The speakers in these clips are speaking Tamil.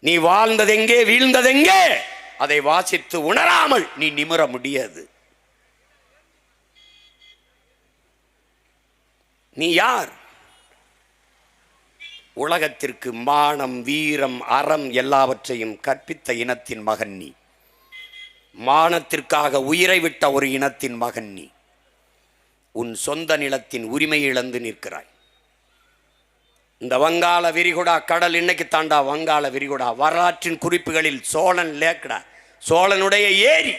நீ வாழ்ந்ததெங்கே வீழ்ந்ததெங்கே? அதை வாசித்து உணராமல் நீ நிமிர முடியாது. நீ யார்? உலகத்திற்கு மானம் வீரம் அறம் எல்லாவற்றையும் கற்பித்த இனத்தின் மகன் நீ. மானத்திற்காக உயிரை விட்ட ஒரு இனத்தின் மகன் நீ. உன் சொந்த நிலத்தின் உரிமை இழந்து நிற்கிறாய். இந்த வங்காள விரிகுடா கடல் இன்னைக்கு தாண்டா வங்காள விரிகுடா. வரலாற்றின் குறிப்புகளில் சோழன் லேக்கடா. சோழனுடைய ஏரி.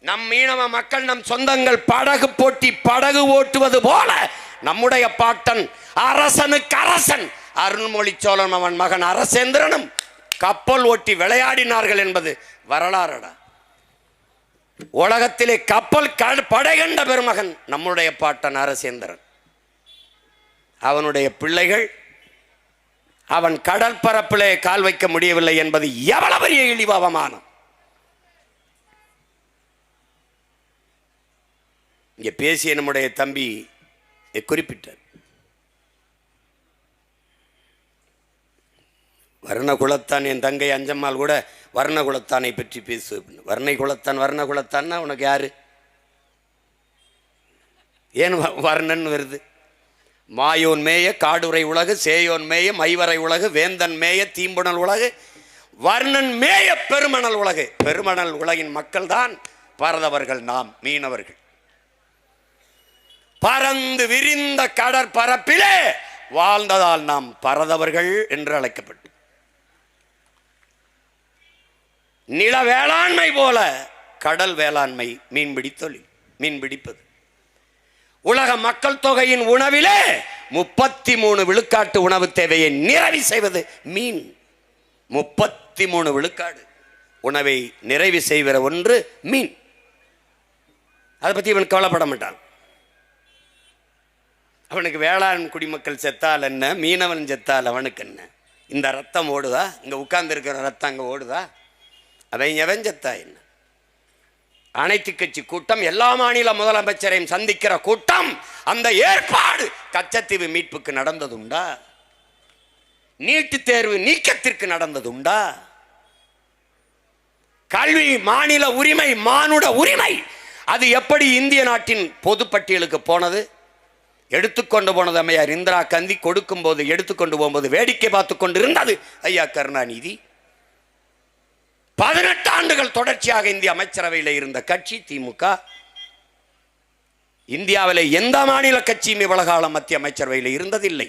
நம் மீனவ மக்கள் நம் சொந்தங்கள் படகு போட்டி படகு ஓட்டுவது போல நம்முடைய பாட்டன் அரசனுக்கு அரசன். அருண்மொழி சோழன் அவன் மகன் அரசேந்திரனும் கப்பல் ஓட்டி விளையாடினார்கள் என்பது வரலாறுடா. உலகத்திலே கப்பல் க- பெருமகன் நம்முடைய பாட்டன் அரசேந்திரன். அவனுடைய பிள்ளைகள் அவன் கடற்பரப்பிலே கால் வைக்க முடியவில்லை என்பது எவ்வளவு பெரிய இழிவு அவமானம். இங்கே பேசிய நம்முடைய தம்பி குறிப்பிட்டார். வர்ண குலத்தான் என் தங்கை அஞ்சம்மாள் கூட வர்ண குலத்தானை பற்றி பேசு. வர்ணை குலத்தான் வர்ண குலத்தான்னா உனக்கு யாரு? ஏன் வ- வர்ணன் வருது? மாயோன் மேய காடுரை உலகு சேயோன் மேய மைவரை உலகு வேந்தன் மேய தீம்புணல் உலகு வர்ணன் மேய பெருமணல் உலகு. பெருமணல் உலகின் மக்கள் தான் பரதவர்கள் நாம் மீனவர்கள். பறந்து விரிந்த கடற்பரப்பிலே வாழ்ந்ததால் நாம் பரதவர்கள் என்று அழைக்கப்பட்டு. நில வேளாண்மை போல கடல் வேளாண்மை மீன்பிடி தொழில் மீன்பிடிப்பது. உலக மக்கள் தொகையின் உணவிலே முப்பத்தி மூணு விழுக்காட்டு உணவு தேவையை நிறைவு செய்வது மீன். முப்பத்தி மூணு விழுக்காடு உணவை நிறைவு செய்கிற ஒன்று மீன். அதை பற்றி இவன் கவலைப்பட மாட்டான். அவனுக்கு வேளாண் குடிமக்கள் செத்தால் என்ன? மீனவன் செத்தால் அவனுக்கு என்ன? இந்த ரத்தம் ஓடுதா? இங்கே உட்கார்ந்து இருக்கிற ரத்தம் அங்கே ஓடுதா? அவன் எவன் செத்தா என்ன? அனைத்து கட்சி கூட்டம் எல்லா மாநில முதலமைச்சரையும் சந்திக்கிற கூட்டம் அந்த ஏற்பாடு கச்சத்தீவு மீட்புக்கு நடந்ததுண்டா? நீட்டு தேர்வு நீக்கத்திற்கு நடந்ததுண்டா? கல்வி மாநில உரிமை மானுட உரிமை அது எப்படி இந்திய நாட்டின் பொதுப்பட்டியலுக்கு போனது? எடுத்துக்கொண்டு போனது அம்மையார் இந்திரா காந்தி கொடுக்கும்போது எடுத்துக்கொண்டு போகும்போது வேடிக்கை பார்த்து கொண்டு இருந்தது ஐயா கருணாநிதி. பதினெட்டு ஆண்டுகள் தொடர்ச்சியாக இந்திய அமைச்சரவையில் இருந்த கட்சி திமுக இந்தியாவில் எந்த மாநில கட்சியும் இவ்வளவு காலம் மத்திய அமைச்சரவையில் இருந்ததில்லை.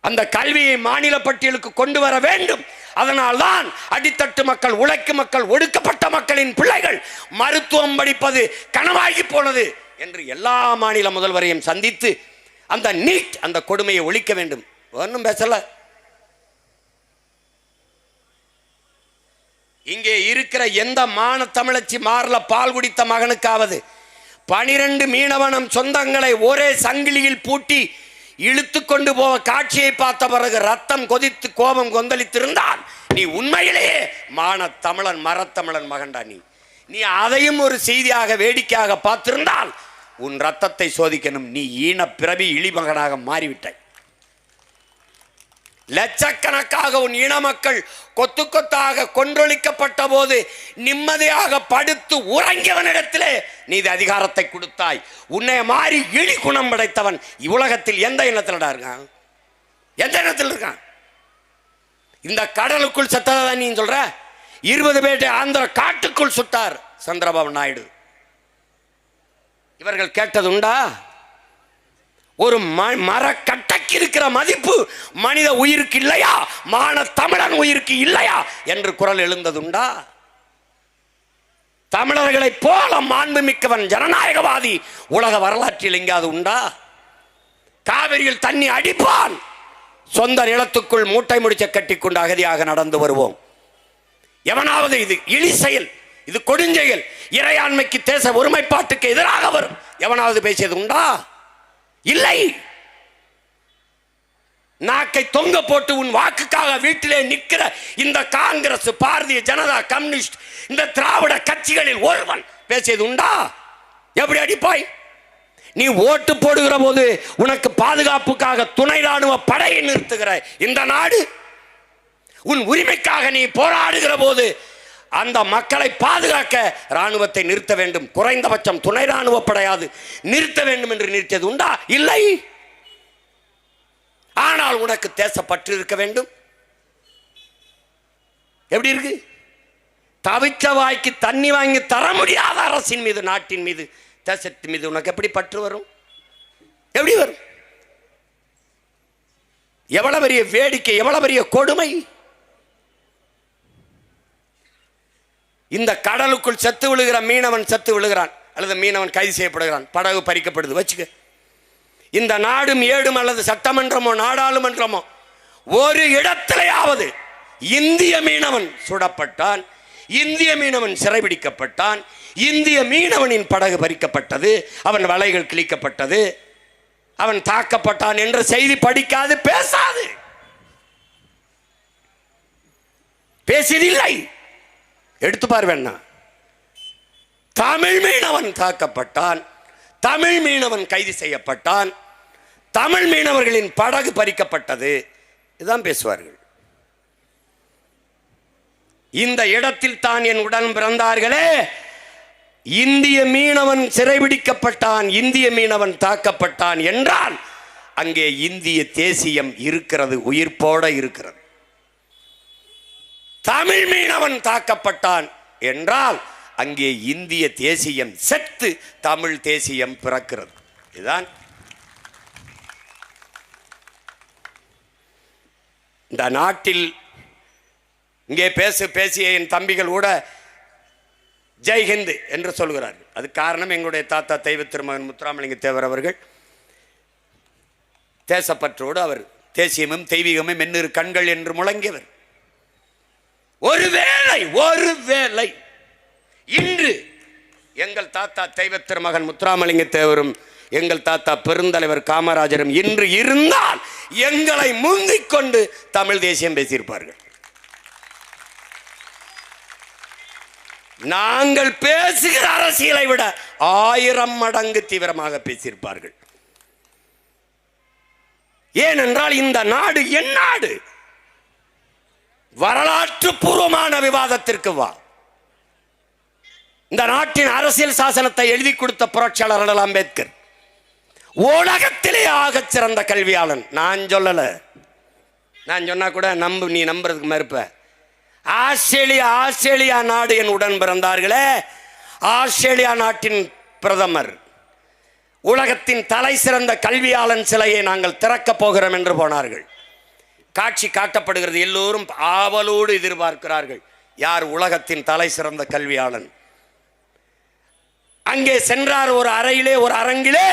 அந்த கல்வியை மாநில பட்டியலுக்கு கொண்டு வர வேண்டும். அதனால்தான் அடித்தட்டு மக்கள் உழைக்கும் மக்கள் ஒடுக்கப்பட்ட மக்களின் பிள்ளைகள் மருத்துவம் படிப்பது கனவாகி போனது என்று எல்லா மாநில முதல்வரையும் சந்தித்து அந்த நீட் அந்த கொடுமையை ஒழிக்க வேண்டும். ஒன்றும் பேசல. இங்கே இருக்கிற எந்த மான தமிழச்சி மாறல பால் குடித்த மகனுக்காவது பனிரெண்டு மீனவனம் சொந்தங்களை ஒரே சங்கிலியில் பூட்டி இழுத்து கொண்டு போக காட்சியை பார்த்த பிறகு ரத்தம் கொதித்து கோபம் கொந்தளித்திருந்தால் நீ உண்மையிலேயே மான தமிழன் மரத்தமிழன் மகன்டா நீ. நீ அதையும் ஒரு செய்தியாக வேடிக்கையாக பார்த்திருந்தால் உன் ரத்தத்தை சோதிக்கணும். நீ ஈன பிறவி இழிமகனாக மாறிவிட்டாய். லட்சக்கணக்காக உன் இன மக்கள் கொத்து கொத்தாக கொன்றொழிக்கப்பட்ட போது நிம்மதியாக படுத்து உறங்கியவனிடத்திலே நீ இது அதிகாரத்தை கொடுத்தாய். உன்னை மாறி இழி குணம் படைத்தவன் இவ்வுலகத்தில் எந்த இனத்திலடா இருக்கான்? எந்த இனத்தில் இருக்கான்? இந்த கடலுக்குள் செத்ததான் நீ சொல்ற? இருபது பேட்டை ஆந்திர காட்டுக்குள் சுட்டார் சந்திரபாபு நாயுடு. இவர்கள் கேட்டது உண்டா? ஒரு ம- மரக்கட்டைக்கு இருக்கிற மதிப்பு மனித உயிருக்கு இல்லையா? மான தமிழன் உயிருக்கு இல்லையா? என்று குரல் எழுந்ததுண்டா? தமிழர்களைப் போல மாண்புமிக்கவன் ஜனநாயகவாதி உலக வரலாற்றில் எங்காவது உண்டா? காவிரியில் தண்ணி அடிப்பான். சொந்த நிலத்துக்குள் மூட்டை முடிச்ச கட்டிக்கொண்டு அகதியாக நடந்து வருவோம். எவனாவது இது இழி செயல் இது கொடுஞ்செயல் இறையாண்மைக்கு தேச ஒருமைப்பாட்டுக்கு எதிராக வரும். எவனாவது பேசியது உண்டா? இல்லை. நாக்கை தொங்க போட்டு உன் வாக்குக்காக வீட்டிலே நிற்கிற இந்த காங்கிரஸ் பாரதிய ஜனதா கம்யூனிஸ்ட் இந்த திராவிட கட்சிகளில் ஒருவன் பேசியது உண்டா? எப்படி அடிப்பாய்? நீ ஓட்டு போடுகிற போது உனக்கு பாதுகாப்புக்காக துணை ராணுவ படையை நிறுத்துகிற இந்த நாடு? உன் உரிமைக்காக நீ போராடுகிற போது அந்த மக்களை பாதுகாக்க ராணுவத்தை நிறுத்த வேண்டும். குறைந்தபட்சம் துணை ராணுவ படையாது. நிறுத்த வேண்டும் என்று நிறுத்தியது உண்டா? இல்லை. ஆனால் உனக்கு தேசப்பற்று இருக்க வேண்டும். எப்படி இருக்கு? தவிச்ச வாய்க்கு தண்ணி வாங்கி தர முடியாத அரசின் மீது நாட்டின் மீது தேசத்தின் மீது உனக்கு எப்படி பற்று வரும்? எப்படி வரும்? எவ்வளவு பெரிய வேடிக்கை எவ்வளவு பெரிய கொடுமை? இந்த கடலுக்குள் செத்து விழுகிற மீனவன் செத்து விழுகிறான். அல்லது மீனவன் கைது செய்யப்படுகிறான். படகு பறிக்கப்படுது. வச்சுக்க. இந்த நாடும் ஏடும் அல்லது சட்டமன்றமோ நாடாளுமன்றமோ ஒரு இடத்திலேயாவது இந்திய மீனவன் சுடப்பட்டான். இந்திய மீனவன் சிறைபிடிக்கப்பட்டான். இந்திய மீனவனின் படகு பறிக்கப்பட்டது. அவன் வலைகள் கிழிக்கப்பட்டது. அவன் தாக்கப்பட்டான் என்ற செய்தி படிக்காது பேசாது. பேசியதில்லை. எடுத்து பார் வேணா. தமிழ் மீனவன் தாக்கப்பட்டான். தமிழ் மீனவன் கைது செய்யப்பட்டான். தமிழ் மீனவர்களின் படகு பறிக்கப்பட்டது. இதுதான் பேசுவார்கள். இந்த இடத்தில் தான் என் உடன் பிறந்தார்களே. இந்திய மீனவன் சிறைபிடிக்கப்பட்டான். இந்திய மீனவன் தாக்கப்பட்டான் என்றால் அங்கே இந்திய தேசியம் இருக்கிறது உயிர்ப்போட இருக்கிறது. தமிழ் மீனவன் தாக்கப்பட்டான் என்றால் அங்கே இந்திய தேசியம் செத்து தமிழ் தேசியம் பிறக்கிறது. இதுதான் இந்த நாட்டில் இங்கே பேசு பேசிய என் தம்பிகள் கூட ஜெய்ஹிந்த் என்று சொல்கிறார்கள். அது காரணம் எங்களுடைய தாத்தா தெய்வ திருமகன் முத்துராமலிங்க தேவர் அவர்கள். தேசப்பற்றோடு அவர் தேசியமும் தெய்வீகமும் மென்னிரு கண்கள் என்று முழங்கியவர். ஒருவேளை ஒருவேளை இன்று எங்கள் தாத்தா தெய்வ திருமகன் முத்துராமலிங்க தேவரும் எங்கள் தாத்தா பெருந்தலைவர் காமராஜரும் இன்று இருந்தால் எங்களை முந்திக் கொண்டு தமிழ் தேசியம் பேசியிருப்பார்கள். நாங்கள் பேசுகிற அரசியலை விட ஆயிரம் மடங்கு தீவிரமாக பேசியிருப்பார்கள். ஏனென்றால் இந்த நாடு என் நாடு. வரலாற்று பூர்வமான விவாதத்திற்கு வா. இந்த நாட்டின் அரசியல் சாசனத்தை எழுதி கொடுத்த புரட்சியாளர் அண்ணல் அம்பேத்கர். உலகத்திலே ஆகச் சிறந்த கல்வியாளன். நான் சொல்லல. நான் சொன்னா கூட நம்பு நீ நம்புறதுக்கு மறுப்ப. ஆஸ்திரேலியா ஆஸ்திரேலியா நாடு என் உடன் பிறந்தார்களே. ஆஸ்திரேலியா நாட்டின் பிரதமர். உலகத்தின் தலை சிறந்த கல்வியாளன் சிலையை நாங்கள் திறக்கப் போகிறோம் என்று போனார்கள். காட்சி காட்டப்படுகிறது. எல்லோரும் ஆவலோடு எதிர்பார்க்கிறார்கள். யார் உலகத்தின் தலை சிறந்த கல்வியாளன்? அங்கே சென்றார் ஒரு அறையிலே ஒரு அரங்கிலே.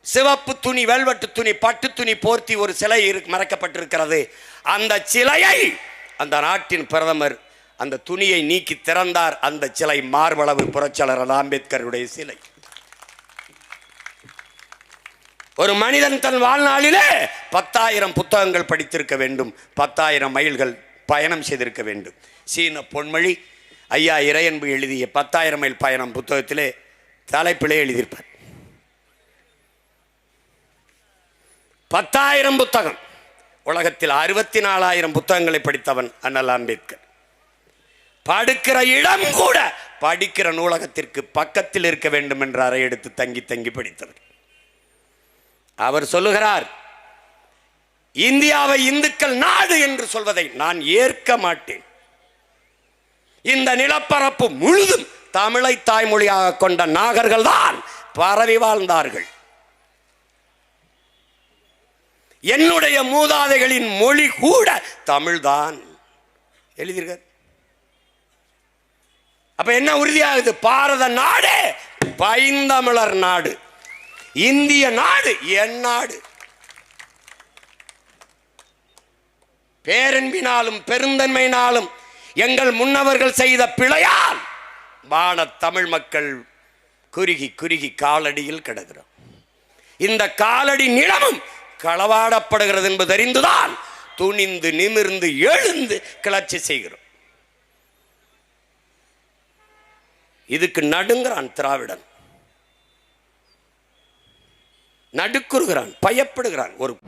சிவப்பு துணி வெல்வெட்டு துணி பட்டு துணி போர்த்தி ஒரு சிலை மறைக்கப்பட்டிருக்கிறது. அந்த சிலையை அந்த நாட்டின் பிரதமர் அந்த துணியை நீக்கி திறந்தார். அந்த சிலை மார்பளவு புரட்சியாளர் அம்பேத்கருடைய சிலை. ஒரு மனிதன் தன் வாழ்நாளிலே பத்தாயிரம் புத்தகங்கள் படித்திருக்க வேண்டும் பத்தாயிரம் மைல்கள் பயணம் செய்திருக்க வேண்டும். சீன பொன்மொழி ஐயா இறையன்பு எழுதிய பத்தாயிரம் மைல் பயணம் புத்தகத்திலே தலைப்பிலே எழுதியிருப்பார். பத்தாயிரம் புத்தகம். உலகத்தில் அறுபத்தி நாலாயிரம் புத்தகங்களை படித்தவன் அண்ணல் அம்பேத்கர். படுக்கிற இடம் கூட படிக்கிற நூலகத்திற்கு பக்கத்தில் இருக்க வேண்டும் என்ற அறை எடுத்து தங்கி தங்கி படித்தவர். அவர் சொல்லுகிறார் இந்தியாவை இந்துக்கள் நாடு என்று சொல்வதை நான் ஏற்க மாட்டேன். இந்த நிலப்பரப்பு முழுதும் தமிழை தாய்மொழியாக கொண்ட நாகர்கள் தான் பரவி வாழ்ந்தார்கள். என்னுடைய மூதாதைகளின் மொழி கூட தமிழ்தான். எழுதியிருக்க அப்ப என்ன உறுதியாகுது? பாரத நாடு பைந்தமிழர் நாடு. இந்திய நாடு என் நாடு. பேரன்பினாலும் பெருந்தன்மையினாலும் எங்கள் முன்னவர்கள் செய்த பிழையால் வான தமிழ் மக்கள் குறுகி குறுகி காலடியில் கிடக்கிறோம். இந்த காலடி நிலமும் களவாடப்படுகிறது என்பது அறிந்துதான் துணிந்து நிமிர்ந்து எழுந்து கிளர்ச்சி செய்கிறோம். இதுக்கு நடுங்கிறான் திராவிடன். நடுக்குறுகிறான் பயப்படுகிறான். ஒரு